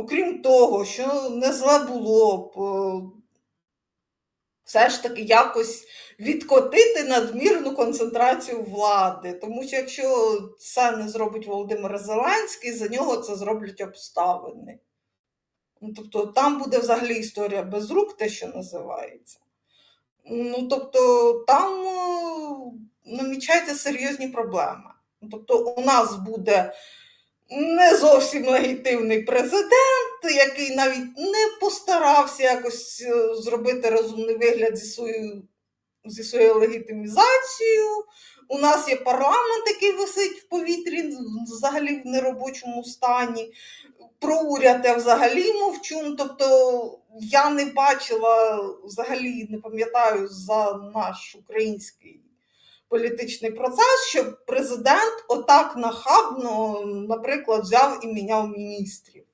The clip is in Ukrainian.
окрім того, що не зле було б е, все ж таки якось відкотити надмірну концентрацію влади. Тому що якщо це не зробить Володимир Зеленський, за нього це зроблять обставини. Ну, тобто там буде взагалі історія без рук, те, що називається. Ну, тобто, там е, намічаються серйозні проблеми. Тобто, у нас буде не зовсім легітимний президент, який навіть не постарався якось е, зробити розумний вигляд зі своєю, зі своєю легітимізацією. У нас є парламент, який висить в повітрі взагалі в неробочому стані. Про уряд я взагалі мовчу. Ну, Тобто я не бачила взагалі, не пам'ятаю за наш український політичний процес, щоб президент отак нахабно, наприклад, взяв і міняв міністрів.